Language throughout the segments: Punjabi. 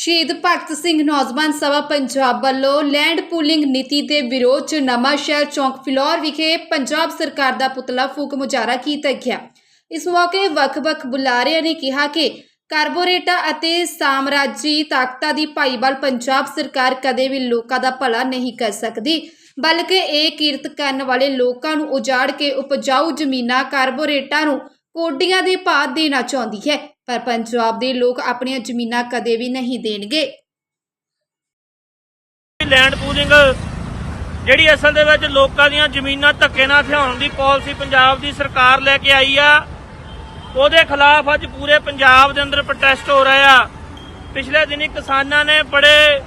ਸ਼ਹੀਦ ਭਗਤ ਸਿੰਘ ਨੌਜਵਾਨ ਸਭਾ ਪੰਜਾਬ ਵੱਲੋਂ ਲੈਂਡ ਪੂਲਿੰਗ ਨੀਤੀ ਦੇ ਵਿਰੋਧ 'ਚ ਨਵਾਂਸ਼ਹਿਰ ਚੌਂਕ ਫਿਲੌਰ ਵਿਖੇ ਪੰਜਾਬ ਸਰਕਾਰ ਦਾ ਪੁਤਲਾ ਫੂਕ ਮੁਜ਼ਾਹਰਾ ਕੀਤਾ ਗਿਆ। ਇਸ ਮੌਕੇ ਵੱਖ-ਵੱਖ ਬੁਲਾਰਿਆਂ ਨੇ ਕਿਹਾ ਕਿ ਕਾਰਪੋਰੇਟਾਂ ਅਤੇ ਸਾਮਰਾਜੀ ਤਾਕਤਾਂ ਦੀ ਭਾਈਵਾਲ ਪੰਜਾਬ ਸਰਕਾਰ ਕਦੇ ਵੀ ਲੋਕਾਂ ਦਾ ਭਲਾ ਨਹੀਂ ਕਰ ਸਕਦੀ, ਬਲਕਿ ਇਹ ਕੀਰਤ ਕਰਨ ਵਾਲੇ ਲੋਕਾਂ ਨੂੰ ਉਜਾੜ ਕੇ ਉਪਜਾਊ ਜ਼ਮੀਨਾਂ ਕਾਰਬੋਰੇਟਾਂ ਨੂੰ ਕੋਡੀਆਂ ਦੇ ਭਾਅ ਦੇਣਾ ਚਾਹੁੰਦੀ ਹੈ। ਪਰ ਪੰਜਾਬ ਦੇ ਲੋਕ ਆਪਣੀਆਂ ਜ਼ਮੀਨਾਂ ਕਦੇ ਵੀ ਨਹੀਂ ਦੇਣਗੇ। ਲੈਂਡ ਪੂਲਿੰਗ ਜਿਹੜੀ ਅਸਲ ਦੇ ਵਿੱਚ ਲੋਕਾਂ ਦੀਆਂ ਜ਼ਮੀਨਾਂ ਧੱਕੇ ਨਾਲ ਥਿਆਉਣ ਦੀ ਪਾਲਿਸੀ ਪੰਜਾਬ ਦੀ ਸਰਕਾਰ ਲੈ ਕੇ ਆਈ ਆ, ਉਹਦੇ ਖਿਲਾਫ ਅੱਜ ਪੂਰੇ ਪੰਜਾਬ ਦੇ ਅੰਦਰ ਪ੍ਰੋਟੈਸਟ ਹੋ ਰਿਹਾ ਆ। ਪਿਛਲੇ ਦਿਨੀ ਕਿਸਾਨਾਂ ਨੇ ਬੜੇ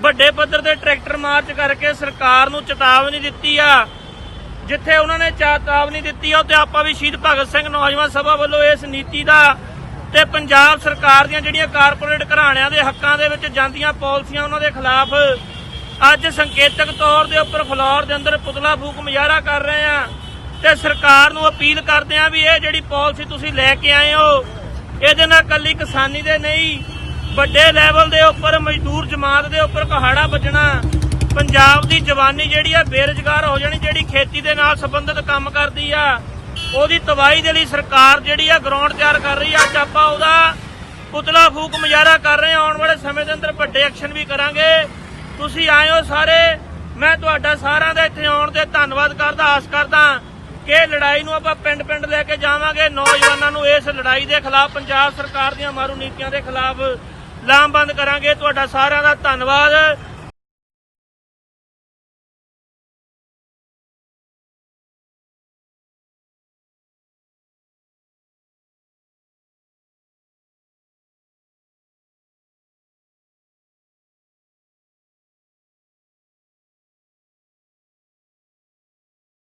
ਵੱਡੇ ਪੱਧਰ ਤੇ ਟਰੈਕਟਰ ਮਾਰਚ ਕਰਕੇ ਸਰਕਾਰ ਨੂੰ ਚੇਤਾਵਨੀ ਦਿੱਤੀ ਆ। ਜਿੱਥੇ ਉਹਨਾਂ ਨੇ ਚੇਤਾਵਨੀ ਦਿੱਤੀ ਆ, ਉੱਥੇ ਆਪਾਂ ਵੀ ਸ਼ਹੀਦ ਭਗਤ ਸਿੰਘ ਨੌਜਵਾਨ ਸਭਾ ਵੱਲੋਂ ਇਸ ਨੀਤੀ ਦਾ ਤੇ ਪੰਜਾਬ ਸਰਕਾਰ ਦੀਆਂ ਜਿਹੜੀਆਂ ਕਾਰਪੋਰੇਟ ਘਰਾਣਿਆਂ ਦੇ ਹੱਕਾਂ ਦੇ ਵਿੱਚ ਜਾਂਦੀਆਂ ਪਾਲਿਸੀਆਂ ਉਹਨਾਂ ਦੇ ਖਿਲਾਫ ਅੱਜ ਸੰਕੇਤਕ ਤੌਰ ਦੇ ਉੱਪਰ ਫਲੋਰ ਦੇ ਅੰਦਰ ਪੁਤਲਾ ਫੂਕ ਮੁਜ਼ਾਹਰਾ ਕਰ ਰਹੇ ਆ ਤੇ ਸਰਕਾਰ ਨੂੰ ਅਪੀਲ ਕਰਦੇ ਆ ਵੀ ਇਹ ਜਿਹੜੀ ਪਾਲਿਸੀ ਤੁਸੀਂ ਲੈ ਕੇ ਆਏ ਹੋ, ਇਹਦੇ ਨਾਲ ਕੱਲੀ ਕਿਸਾਨੀ ਦੇ ਨਹੀਂ, ਵੱਡੇ ਲੈਵਲ ਦੇ ਉੱਪਰ, ਮਜ਼ਦੂਰ ਜਮਾਤ ਦੇ ਉੱਪਰ ਕਹਾੜਾ ਵੱਜਣਾ, ਪੰਜਾਬ ਦੀ ਜਵਾਨੀ ਜਿਹੜੀ ਆ ਬੇਰੁਜ਼ਗਾਰ ਹੋ ਜਾਣੀ ਜਿਹੜੀ ਖੇਤੀ ਦੇ ਨਾਲ ਸੰਬੰਧਿਤ ਕੰਮ ਕਰਦੀ ਆ। ਉਹਦੀ ਤਬਾਹੀ ਦੇ ਲਈ ਸਰਕਾਰ ਜਿਹੜੀ ਆ ਗਰਾਊਂਡ ਤਿਆਰ ਕਰ ਰਹੀ ਆ। ਅੱਜ ਆਪਾਂ ਉਹਦਾ ਪੁਤਲਾ ਫੂਕ ਮੁਜ਼ਾਹਰਾ ਕਰ ਰਹੇ ਹਾਂ ਆਉਣ ਵਾਲੇ ਸਮੇਂ ਦੇ ਅੰਦਰ ਵੱਡੇ ਐਕਸ਼ਨ ਵੀ ਕਰਾਂਗੇ। ਤੁਸੀਂ ਆਏ ਹੋ ਸਾਰੇ। ਮੈਂ ਤੁਹਾਡਾ ਸਾਰਿਆਂ ਦਾ ਇੱਥੇ ਆਉਣ ਦੇ ਧੰਨਵਾਦ ਕਰਦਾ, ਆਸ ਕਰਦਾ ਕਿ ਲੜਾਈ ਨੂੰ ਆਪਾਂ ਪਿੰਡ-ਪਿੰਡ ਲੈ ਕੇ ਜਾਵਾਂਗੇ। ਨੌਜਵਾਨਾਂ ਨੂੰ ਇਸ ਲੜਾਈ ਦੇ ਖਿਲਾਫ, ਪੰਜਾਬ ਸਰਕਾਰ ਦੀਆਂ ਮਾਰੂ ਨੀਤੀਆਂ ਦੇ ਖਿਲਾਫ ਲਾਮਬੰਦ ਕਰਾਂਗੇ। ਤੁਹਾਡਾ ਸਾਰਿਆਂ ਦਾ ਧੰਨਵਾਦ।